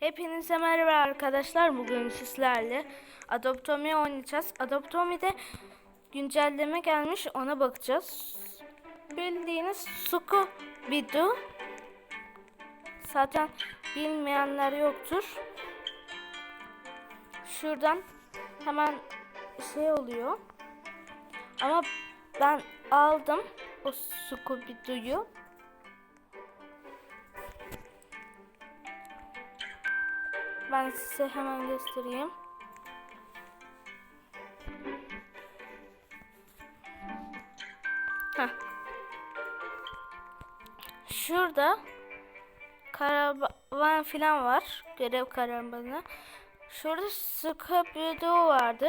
Hepinize merhaba arkadaşlar. Bugün sizlerle Adoptomi oynayacağız. Adoptomi'de güncelleme gelmiş. Ona bakacağız. Bildiğiniz Scooby-Doo. Zaten bilmeyenler yoktur. Şuradan hemen şey oluyor. Ama ben aldım o Scooby-Doo'yu. Ben size hemen göstereyim. Heh. Şurada karavan filan var. Görev karavanı. Şurada Scooby-Doo vardı.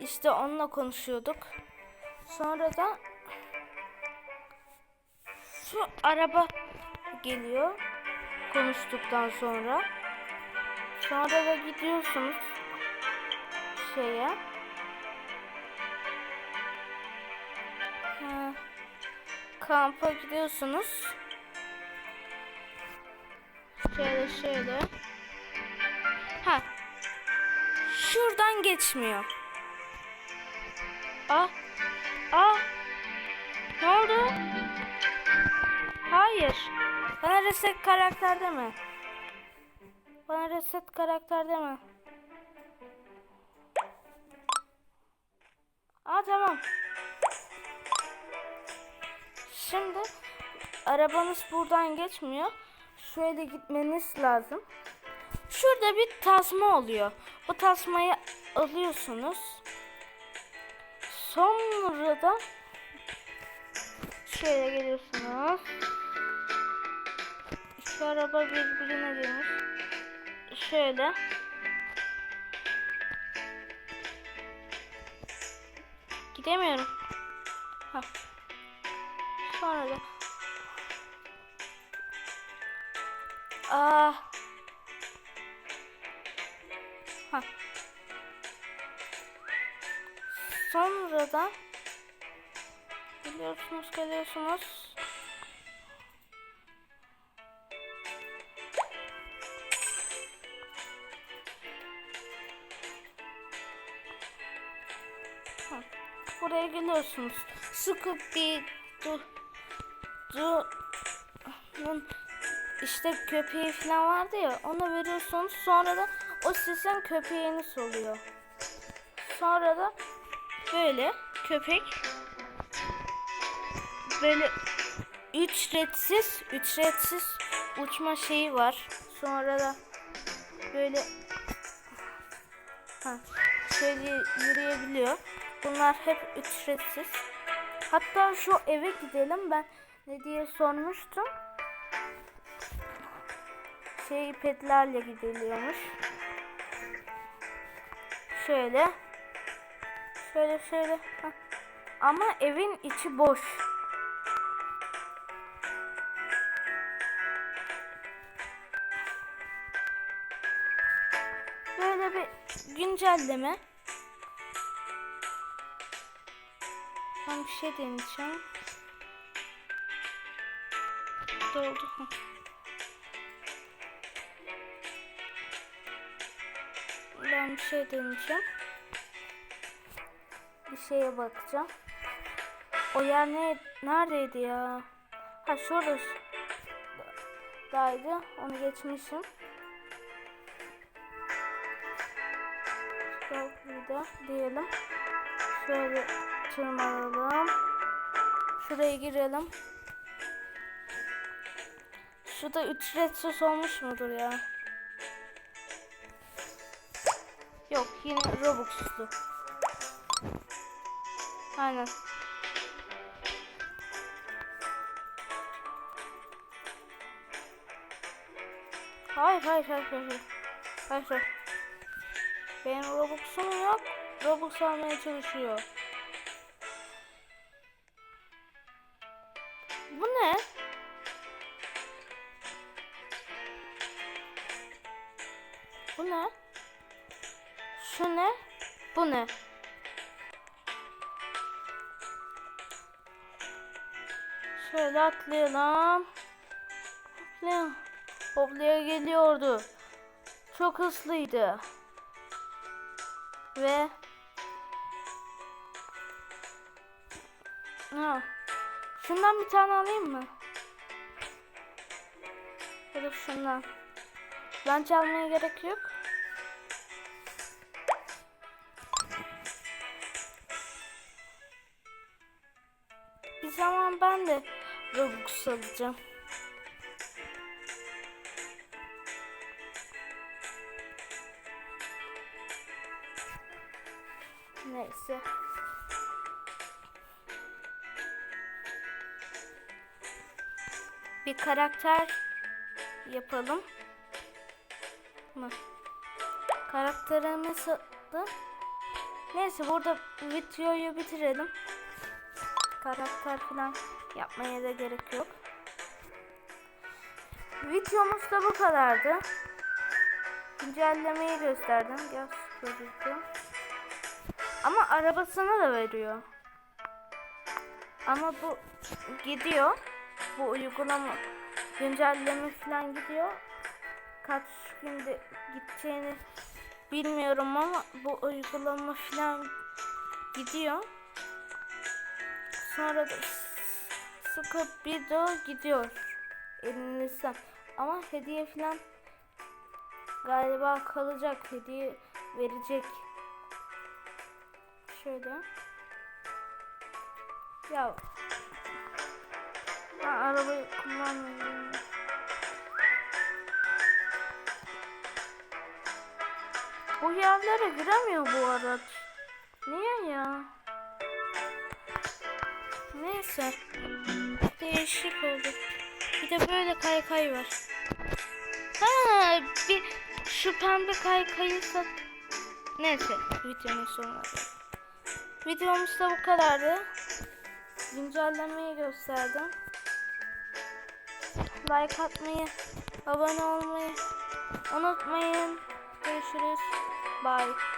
İşte onunla konuşuyorduk. Sonra da şu araba geliyor konuştuktan sonra. Sonra da gidiyorsunuz şeye. Ha, kampa gidiyorsunuz. Şöyle şöyle. Ha. Şuradan geçmiyor. Ah. Ah. Ne oldu? Hayır. Bana reset karakter deme. Bana reset karakter deme. Aa tamam. Şimdi arabanız buradan geçmiyor. Şöyle gitmeniz lazım. Şurada bir tasma oluyor. Bu tasmayı alıyorsunuz. Sonra da şöyle geliyorsunuz. Şu araba birbirine girmiş. Şöyle. Gidemiyorum. Ha. Sonra da. Ah. Ha. Sonra da geliyorsunuz geliyorsunuz. Buraya geliyorsunuz. Scooby-Doo'nun işte köpeği falan vardı ya onu veriyorsunuz sonra da o sizin köpeğiniz oluyor. Sonra da böyle köpek böyle ücretsiz ücretsiz uçma şeyi var. Sonra da böyle ha, şöyle yürüyebiliyor. Bunlar hep ücretsiz. Hatta şu eve gidelim ben ne diye sormuştum. Şey petlerle gidiliyormuş. Şöyle. Şöyle şöyle. Hah. Ama evin içi boş. Böyle bir güncelleme. Ben bir şey deneyeceğim. Doldu. Ben bir şey deneyeceğim. Bir şeye bakacağım. O yer ne, neredeydi ya? Ha şurada. Daydı. Onu geçmişim. Şurada diyelim. Şöyle tırmanalım. Şuraya girelim. Şurada ücretsiz olmuş mudur ya? Yok yine Robux'lu. Aynen. Hayır hayır hayır hayır. Hayır hayır. Benim Robux'um yok. Robux almaya çalışıyor. Bu ne? Bu ne? Şu ne? Bu ne? Şöyle atlayalım. Atlayalım. hoplaya geliyordu. Çok hızlıydı. Ve ha, şundan bir tane alayım mı? Ya da şundan. Bence almaya gerek yok. Bir zaman ben de Robux alacağım. Neyse. Bir karakter yapalım mı? Karakterimiz adı. Neyse burada videoyu bitirelim. Karakter falan yapmaya da gerek yok. Videomuz da bu kadardı. Güncellemeyi gösterdim. Gel gördüm. Ama arabasını da veriyor. Ama bu gidiyor. Bu uygulama güncelleme falan gidiyor. Kaç günde gideceğini bilmiyorum ama bu uygulama falan gidiyor. Sonra da sıkıp video gidiyor elinizden. Ama hediye falan galiba kalacak. Hediye verecek. Şöyle. Ya. Ben arabayı kullanmıyorum. Bu yerlere giremiyor bu araç. Niye ya? Neyse. Değişik oldu. Bir de böyle kaykay var. Ha, bir şu pembe kaykayı sat. Neyse, videonun sonuna. Videomuz da bu kadardı. Güncellemeyi gösterdim. Like atmayı, abone olmayı unutmayın. Görüşürüz. Bye.